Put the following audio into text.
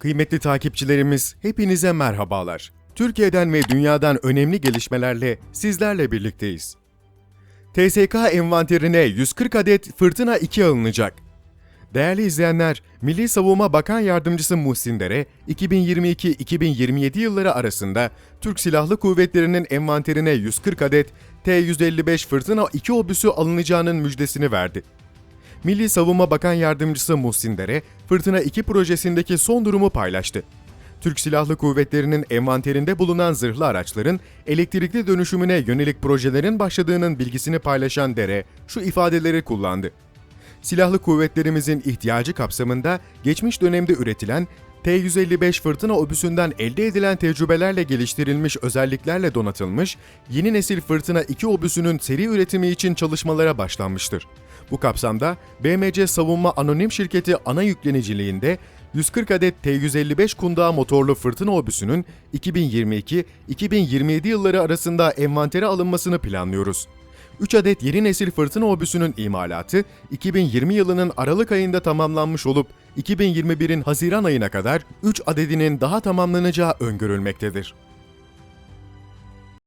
Kıymetli takipçilerimiz, hepinize merhabalar. Türkiye'den ve dünyadan önemli gelişmelerle sizlerle birlikteyiz. TSK envanterine 140 adet Fırtına 2 alınacak. Değerli izleyenler, Milli Savunma Bakan Yardımcısı Muhsin Dere, 2022-2027 yılları arasında Türk Silahlı Kuvvetleri'nin envanterine 140 adet T-155 Fırtına 2 obüsü alınacağının müjdesini verdi. Milli Savunma Bakan Yardımcısı Muhsin Dere, Fırtına 2 projesindeki son durumu paylaştı. Türk Silahlı Kuvvetleri'nin envanterinde bulunan zırhlı araçların elektrikli dönüşümüne yönelik projelerin başladığının bilgisini paylaşan Dere şu ifadeleri kullandı. Silahlı kuvvetlerimizin ihtiyacı kapsamında geçmiş dönemde üretilen T-155 fırtına obüsünden elde edilen tecrübelerle geliştirilmiş özelliklerle donatılmış yeni nesil Fırtına 2 obüsünün seri üretimi için çalışmalara başlanmıştır. Bu kapsamda BMC Savunma Anonim Şirketi ana yükleniciliğinde 140 adet T-155 kundağı motorlu fırtına obüsünün 2022-2027 yılları arasında envantere alınmasını planlıyoruz. 3 adet yeni nesil fırtına obüsünün imalatı 2020 yılının Aralık ayında tamamlanmış olup 2021'in Haziran ayına kadar 3 adedinin daha tamamlanacağı öngörülmektedir.